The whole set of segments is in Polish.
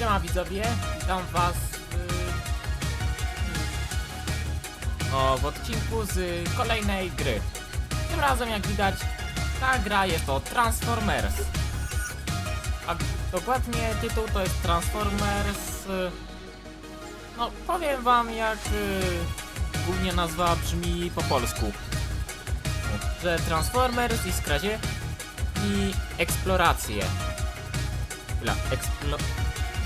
Siema widzowie, witam was w, o, w odcinku z kolejnej gry. Tym razem jak widać, ta gra jest to Transformers. A dokładnie tytuł to jest Transformers... y, No, powiem wam jak y, głównie nazwa brzmi po polsku. Że Transformers i skradzie i eksploracje. Chwila, eksplo...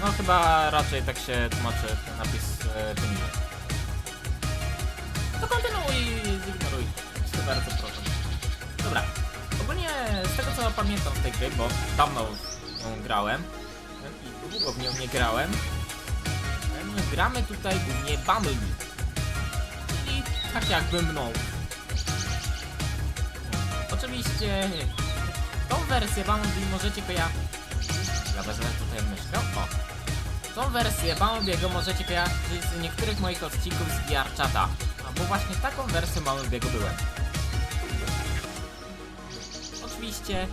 No chyba raczej tak się tłumaczy ten napis e, poniżej. To kontynuuj, zignoruj. Cię bardzo proszę. Dobra. Ogólnie z tego co pamiętam z tej gry, bo dawno w nią grałem i długo w nią nie grałem, em, gramy tutaj głównie Bumblebee. Czyli tak jakby mną. Oczywiście tą wersję Bumblebee możecie kojarzyć ja wezmę tutaj myszkę. O. Tą wersję Bumblebee'ego możecie kojarzyć z niektórych moich odcinków z VR Chata. Bo właśnie taką wersją Bumblebee'ego byłem. Oczywiście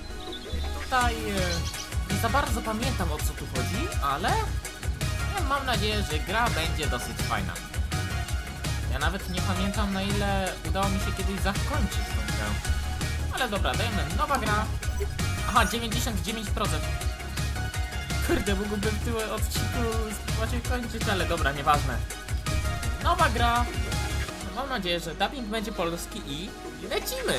tutaj e, nie za bardzo pamiętam o co tu chodzi, ale ja mam nadzieję, że gra będzie dosyć fajna. Ja nawet nie pamiętam na ile udało mi się kiedyś zakończyć tą grę. Ale dobra, dajemy nowa gra. Aha, 99%. Kurde, mógłbym w tym odcinku właśnie kończyć, ale dobra, nieważne. Nowa gra. Mam nadzieję, że dubbing będzie polski i lecimy!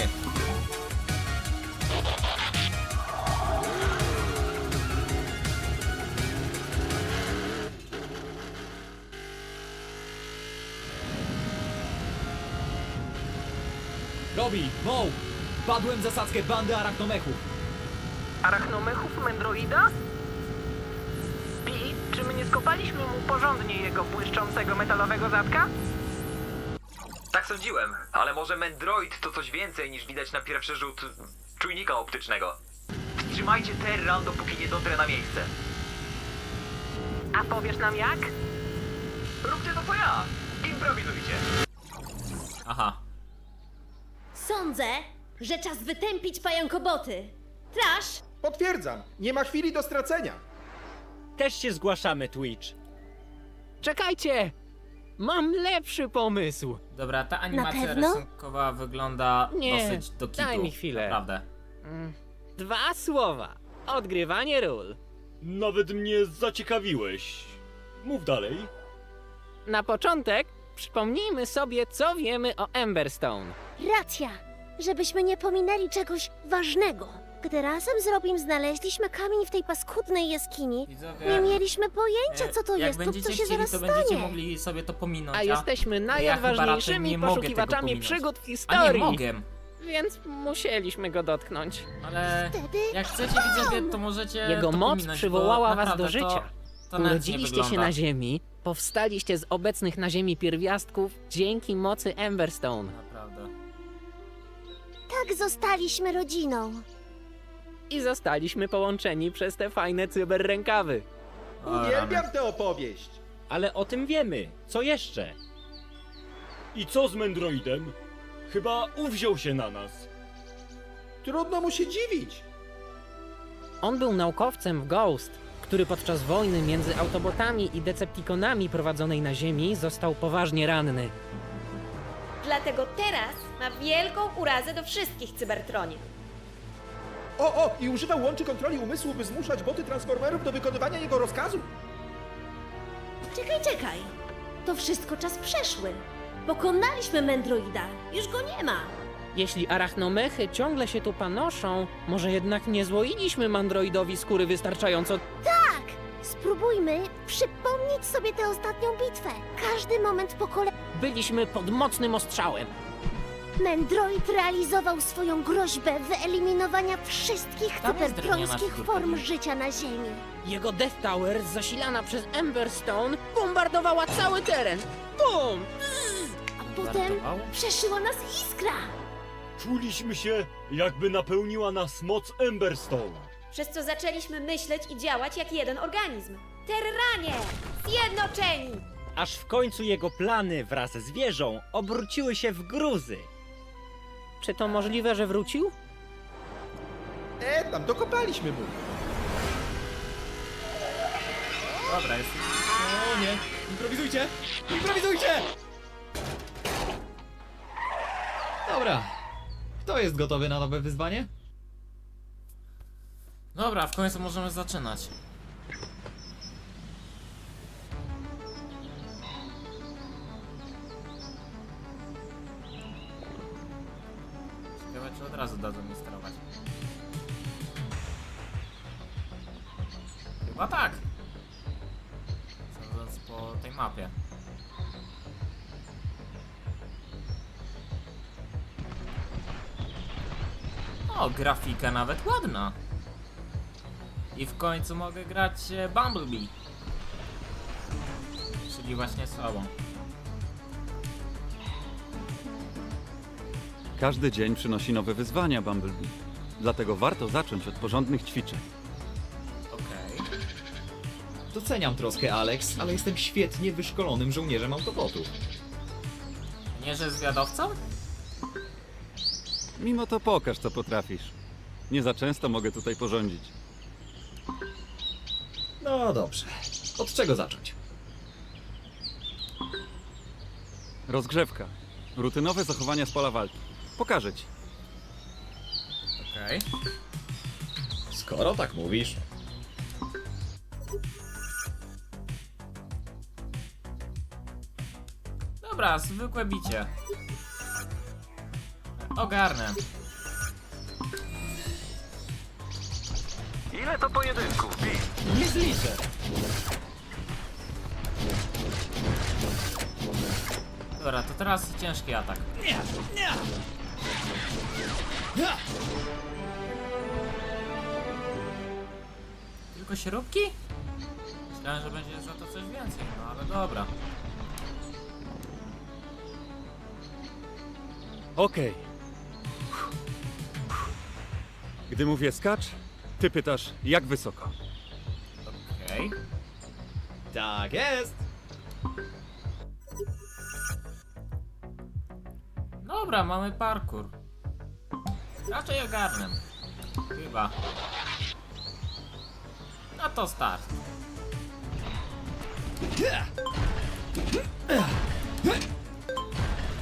Robi, Mo! Padłem w zasadzkę bandy arachnomechów. Arachnomechów Mendroida? Skopaliśmy mu porządnie jego błyszczącego metalowego zadka? Tak sądziłem, ale może Mendroid to coś więcej niż widać na pierwszy rzut czujnika optycznego. Trzymajcie Terran, dopóki nie dotrę na miejsce. A powiesz nam jak? Róbcie to co ja! Improwizujcie! Aha. Sądzę, że czas wytępić pająkoboty. Trash, Potwierdzam, nie ma chwili do stracenia. Też się zgłaszamy, Twitch. Czekajcie! Mam lepszy pomysł. Dobra, ta animacja pewno? rysunkowa wygląda Nie, dosyć do kitu. daj mi chwilę. Naprawdę. Dwa słowa. Odgrywanie ról. Nawet mnie zaciekawiłeś. Mów dalej. Na początek przypomnijmy sobie, co wiemy o Emberstone. racja, żebyśmy nie pominęli czegoś ważnego. Gdy razem z Robim znaleźliśmy kamień w tej paskudnej jaskini, Widzowie, nie mieliśmy pojęcia, e, co to jak jest lub będziecie co się chcieli, zaraz to stanie. będziecie mogli sobie to pominąć. A jesteśmy ja chyba raczej najodważniejszymi nie mogę tego poszukiwaczami pominąć. przygód w A nie historii. mogę, Więc musieliśmy go dotknąć. ale Wtedy jak chcecie widzowie, to możecie Jego to moc pominąć, przywołała bo was naprawdę do życia. To, to nawet nie Urodziliście się wygląda. na Ziemi, powstaliście z obecnych na Ziemi pierwiastków dzięki mocy Emberstone. Naprawdę. tak zostaliśmy rodziną. I zostaliśmy połączeni przez te fajne cyberrękawy. Uwielbiam tę opowieść. Ale o tym wiemy. Co jeszcze? I co z Mendroidem? Chyba uwziął się na nas. Trudno mu się dziwić. On był naukowcem w Ghost, który podczas wojny między Autobotami i Decepticonami prowadzonej na Ziemi został poważnie ranny. Dlatego teraz ma wielką urazę do wszystkich Cybertronie. O, o, i używał łączy kontroli umysłu, by zmuszać boty Transformerów do wykonywania jego rozkazu. Czekaj, czekaj. To wszystko czas przeszły. Pokonaliśmy Mendroida. Już go nie ma. Jeśli arachnomechy ciągle się tu panoszą, może jednak nie złoiliśmy mandroidowi skóry wystarczająco. Tak! Spróbujmy przypomnieć sobie tę ostatnią bitwę. Każdy moment po kolei. Byliśmy pod mocnym ostrzałem. Mendroid realizował swoją groźbę wyeliminowania wszystkich Tam jest cybertrońskich form życia na Ziemi. Jego Death Tower, zasilana przez Emberstone, bombardowała cały teren. Bum! A potem przeszyła nas iskra. Czuliśmy się, jakby napełniła nas moc Emberstone. Przez co zaczęliśmy myśleć i działać jak jeden organizm. Terranie! Zjednoczeni! aż w końcu jego plany wraz z wieżą obróciły się w gruzy. Czy to możliwe, że wrócił? E, tam dokopaliśmy mu. Dobra, jest... O nie! Improwizujcie! Improwizujcie! Dobra. Kto jest gotowy na nowe wyzwanie? Dobra, w końcu możemy zaczynać. Ciekawe, czy od razu dadzą mi sterować. Chyba tak. Sądząc po tej mapie. O, grafika nawet ładna. I w końcu mogę grać e, Bumblebee. Czyli właśnie sobą. Każdy dzień przynosi nowe wyzwania, Bumblebee. Dlatego warto zacząć od porządnych ćwiczeń. Okej. Doceniam troskę Alex, ale jestem świetnie wyszkolonym żołnierzem autobotów. Nie, że zwiadowcą? Mimo to pokaż, co potrafisz. Nie za często mogę tutaj porządzić. No dobrze. Od czego zacząć? Rozgrzewka. Rutynowe zachowania z pola walki. Pokażę ci. Okej. Skoro tak mówisz. Dobra, zwykłe bicie. Ogarnę. Ile to pojedynków? Nie zliczę! Dobra, to teraz ciężki atak. Tylko śrubki? Myślałem, że będzie za to coś więcej, no ale dobra. Okej. Gdy mówię skacz, ty pytasz, jak wysoko. Okej. Tak jest! Dobra, mamy parkour. Raczej ogarnę. Chyba. No to start.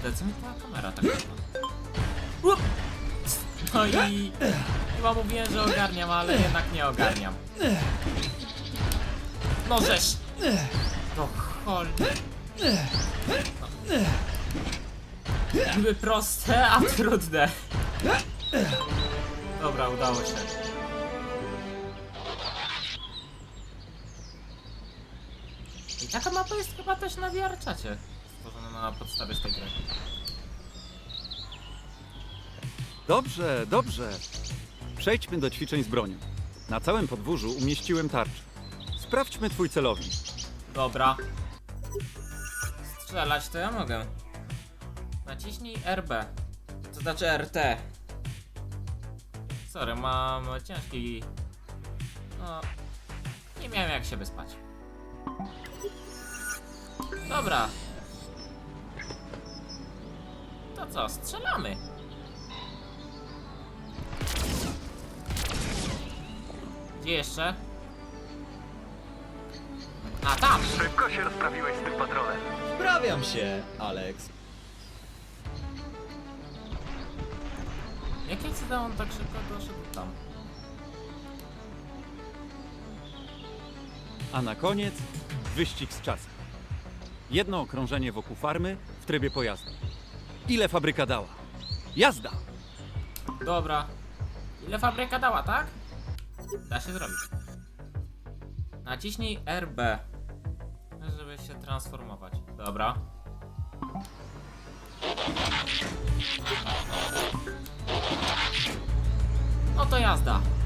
Kurde, co mi ta kamera tak! No i... Chyba mówiłem, że ogarniam, ale jednak nie ogarniam. No żeś! To chol... Niby proste, a trudne. Dobra, udało się. I taka mapa jest chyba też na VR-czacie. Stworzona na podstawie z tej gry. Dobrze, dobrze. Przejdźmy do ćwiczeń z bronią. Na całym podwórzu umieściłem tarczę. Sprawdźmy twój celownik. Dobra. Strzelać to ja mogę. Naciśnij RB. To znaczy RT. Sorry, mam ciężki... No... Nie miałem jak się wyspać. Dobra. To co, strzelamy. Gdzie jeszcze? A tam! Szybko się rozprawiłeś z tym patronem. Sprawiam się, Alex. Jakie cuda on tak szybko doszedł tam? A na koniec wyścig z czasem. Jedno okrążenie wokół farmy w trybie pojazdu. Ile fabryka dała? Jazda! Dobra. Ile fabryka dała, tak? Da się zrobić. Naciśnij RB. Żeby się transformować. Dobra. No to jazda.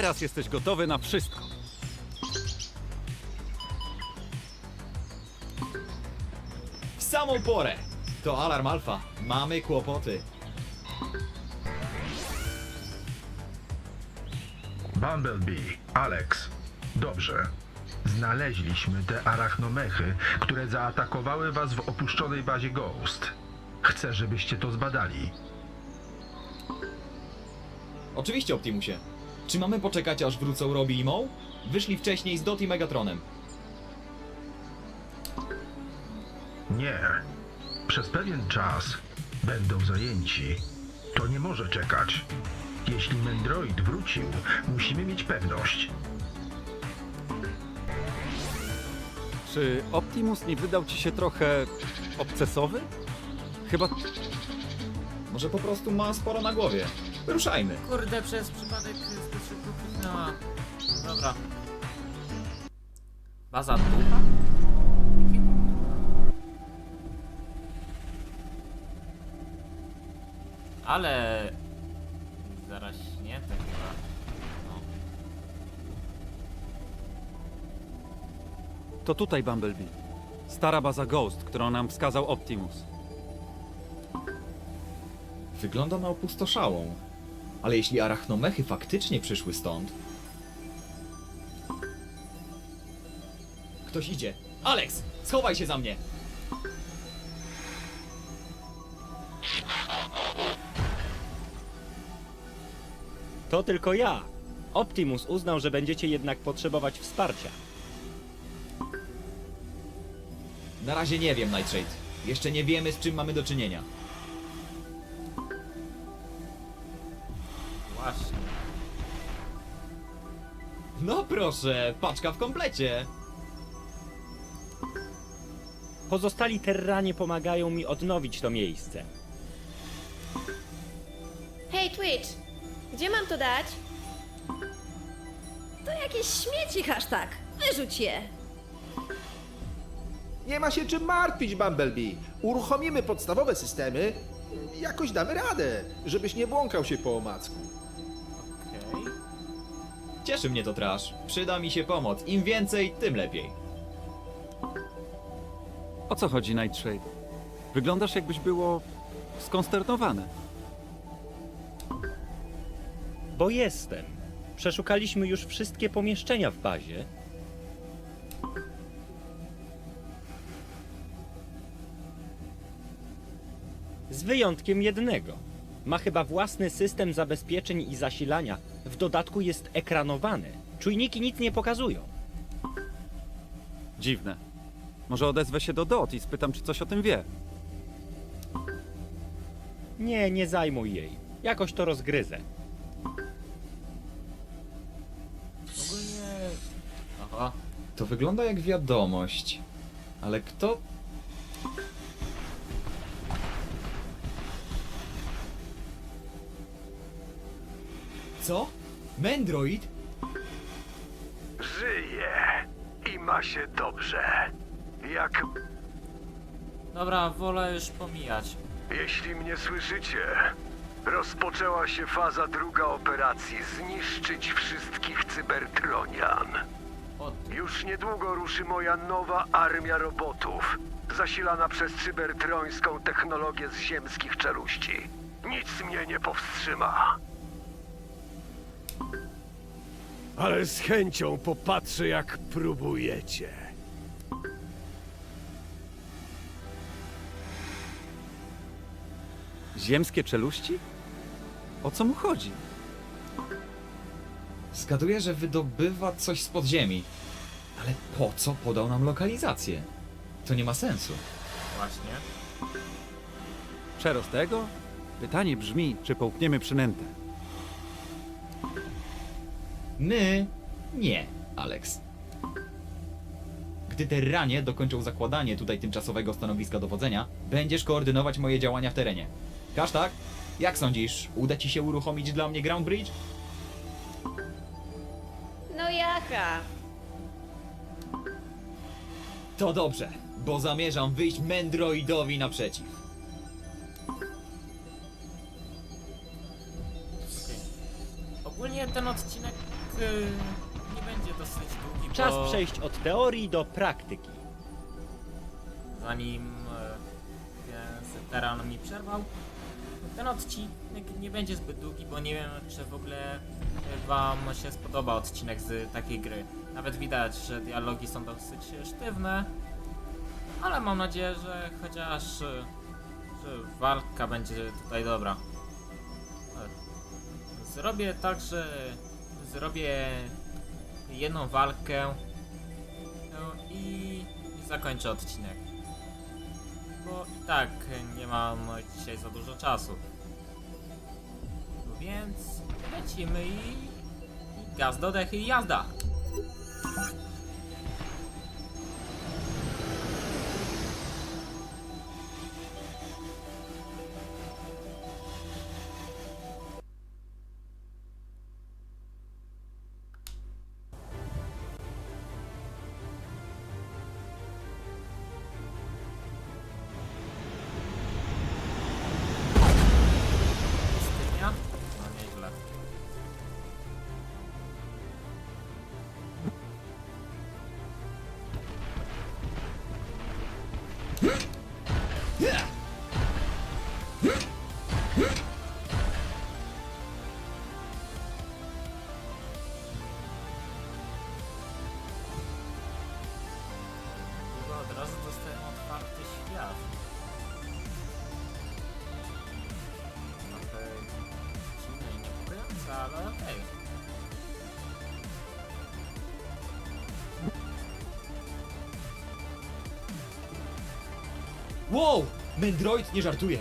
Teraz jesteś gotowy na wszystko. W samą porę! To alarm alfa. Mamy kłopoty. Bumblebee, Alex. Dobrze. Znaleźliśmy te arachnomechy, które zaatakowały was w opuszczonej bazie Ghost. Chcę, żebyście to zbadali. Oczywiście, Optimusie. Czy mamy poczekać, aż wrócą Robbie i Moe? Wyszli wcześniej z Dot i Megatronem. Nie. Przez pewien czas będą zajęci. To nie może czekać. Jeśli Mendroid wrócił, musimy mieć pewność. Czy Optimus nie wydał ci się trochę obcesowy? Chyba Może po prostu ma sporo na głowie. Ruszajmy. Kurde, przez przypadek. Dobra. Baza ducha? Ale... Zaraśnięte chyba. No. to tutaj Bumblebee. Stara baza Ghost, którą nam wskazał Optimus. Wygląda na opustoszałą. Ale jeśli arachnomechy faktycznie przyszły stąd... Ktoś idzie. Alex! Schowaj się za mnie! To tylko ja. Optimus uznał, że będziecie jednak potrzebować wsparcia. Na razie nie wiem, Nightshade. Jeszcze nie wiemy, z czym mamy do czynienia. Właśnie. No proszę, paczka w komplecie. Pozostali terranie pomagają mi odnowić to miejsce. Hej, Twitch! Gdzie mam to dać? To jakieś śmieci hashtag. Wyrzuć je. Nie ma się czym martwić, Bumblebee. Uruchomimy podstawowe systemy. Jakoś damy radę, żebyś nie błąkał się po omacku. Okej. Cieszy mnie to trash. Przyda mi się pomoc. Im więcej, tym lepiej. O co chodzi, Nightshade? Wyglądasz jakbyś było skonsternowane. Bo jestem. Przeszukaliśmy już wszystkie pomieszczenia w bazie. Z wyjątkiem jednego. Ma chyba własny system zabezpieczeń i zasilania. W dodatku jest ekranowany. Czujniki nic nie pokazują. Dziwne. Może odezwę się do Dot i spytam, czy coś o tym wie. Nie, nie zajmuj jej. Jakoś to rozgryzę. Ogólnie... Aha. To wygląda jak wiadomość. Ale kto... Co? Mendroid? Żyje i ma się dobrze. Jak Dobra, wolę już pomijać. Jeśli mnie słyszycie, rozpoczęła się faza druga operacji zniszczyć wszystkich cybertronian. O, Już niedługo ruszy moja nowa armia robotów, zasilana przez cybertrońską technologię z ziemskich czeluści. Nic mnie nie powstrzyma. Ale z chęcią popatrzę, jak próbujecie. Ziemskie czeluści? O co mu chodzi? Zgaduję, że wydobywa coś z podziemi. Ale po co podał nam lokalizację? To nie ma sensu. właśnie. Przerost tego? Pytanie brzmi, czy połkniemy przynętę. My nie, Alex. Gdy Terranie dokończą zakładanie tutaj tymczasowego stanowiska dowodzenia, będziesz koordynować moje działania w terenie. Kasztak, jak sądzisz, uda ci się uruchomić dla mnie Ground Bridge? No jaka? To dobrze, bo zamierzam wyjść Mendroidowi naprzeciw. Ogólnie ten odcinek y, nie będzie dosyć długi, Czas bo przejść od teorii do praktyki. zanim więc Teran mi przerwał, ten odcinek nie będzie zbyt długi, bo nie wiem, czy w ogóle e, wam się spodoba odcinek z takiej gry. Nawet widać, że dialogi są dosyć sztywne, ale mam nadzieję, że chociaż e, że walka będzie tutaj dobra. E, Zrobię tak, że zrobię jedną walkę i, i zakończę odcinek. Bo i tak nie mam dzisiaj za dużo czasu. Więc lecimy i, gaz do dechy i jazda. Wow! Mendroid nie żartuje.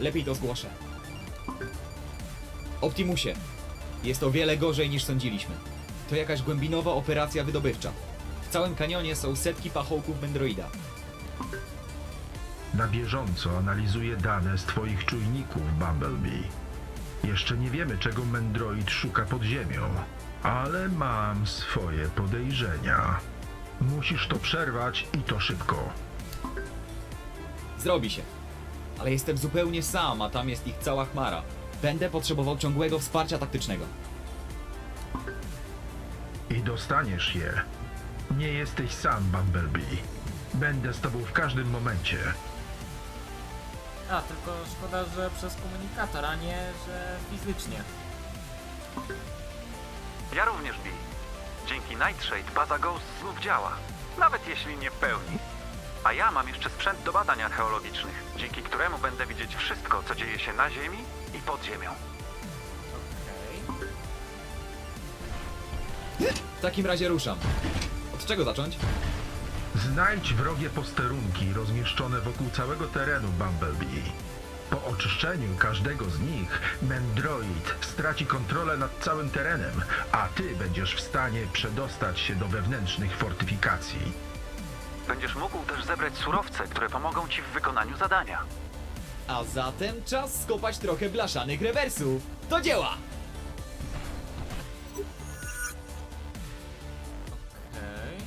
Lepiej to zgłoszę. Optimusie, jest o wiele gorzej niż sądziliśmy. To jakaś głębinowa operacja wydobywcza. W całym kanionie są setki pachołków Mendroida. Na bieżąco analizuję dane z twoich czujników, Bumblebee. Jeszcze nie wiemy, czego Mendroid szuka pod ziemią, ale mam swoje podejrzenia. Musisz to przerwać i to szybko. Zrobi się. Ale jestem zupełnie sam, a tam jest ich cała chmara. Będę potrzebował ciągłego wsparcia taktycznego. I dostaniesz je. Nie jesteś sam, Bumblebee. Będę z tobą w każdym momencie. A, tylko szkoda, że przez komunikator, a nie, że fizycznie. Ja również, Bi. Dzięki Nightshade baza Ghost znów działa. Nawet jeśli nie w pełni. A ja mam jeszcze sprzęt do badań archeologicznych, dzięki któremu będę widzieć wszystko, co dzieje się na Ziemi i pod ziemią. Okej. W takim razie ruszam. Od czego zacząć? Znajdź wrogie posterunki rozmieszczone wokół całego terenu Bumblebee. Po oczyszczeniu każdego z nich, Mendroid straci kontrolę nad całym terenem, a ty będziesz w stanie przedostać się do wewnętrznych fortyfikacji. Będziesz mógł też zebrać surowce, które pomogą ci w wykonaniu zadania. A zatem czas skopać trochę blaszanych rewersów. Do dzieła! Okej.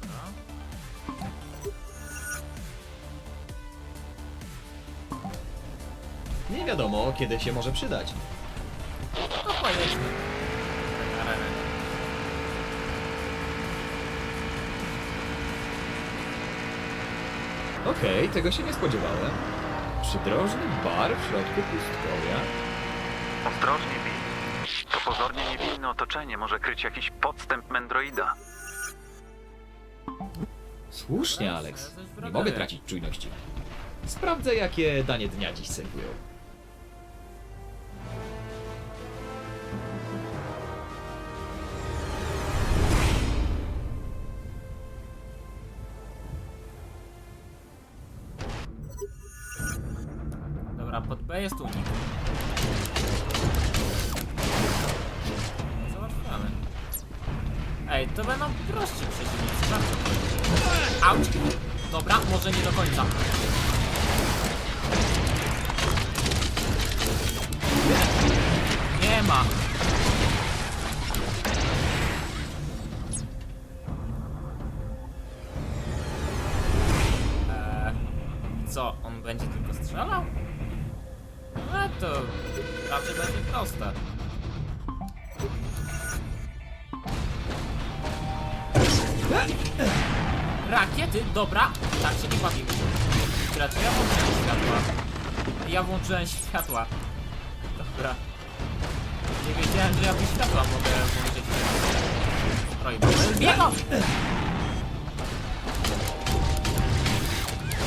Dobra. Nie wiadomo, kiedy się może przydać. Okej, tego się nie spodziewałem. Przydrożny bar w środku pustkowia. Ostrożnie, Bi. To pozornie niewinne otoczenie może kryć jakiś podstęp Mendroida. Słusznie, Alex. Nie mogę tracić czujności. Sprawdzę, jakie danie dnia dziś serwują. Ej, to będą prości przeciwnicy, prości. Auć! Dobra, może nie do końca. Nie ma. Dobra, tak się nie bawimy. Dobra, to ja włączyłem światła. Ja włączyłem światła. Dobra. Nie wiedziałem, że ja tu światła mogę włączyć. Stroj Biego!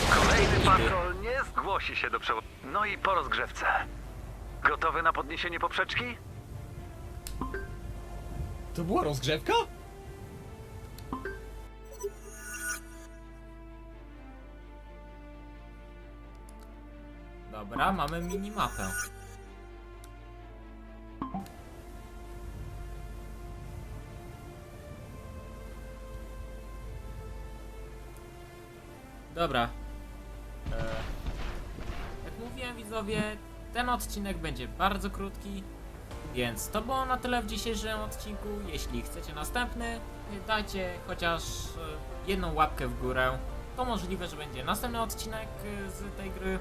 Kolejny patrol nie zgłosi się do przewodu. No i po rozgrzewce. Gotowy na podniesienie poprzeczki? To była rozgrzewka? Dobra, mamy minimapę. Dobra. E, jak mówiłem widzowie, ten odcinek będzie bardzo krótki, więc to było na tyle w dzisiejszym odcinku. Jeśli chcecie następny, dajcie chociaż e, jedną łapkę w górę. To możliwe, że będzie następny odcinek e, z tej gry.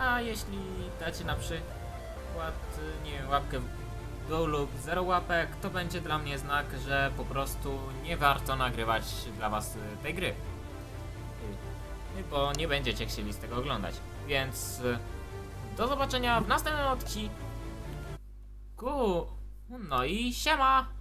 A jeśli dacie na przykład, nie wiem, łapkę w dół lub zero łapek, to będzie dla mnie znak, że po prostu nie warto nagrywać dla was tej gry. Y, Bo nie będziecie chcieli z tego oglądać. Więc y, do zobaczenia w następnym odcinku. No i siema!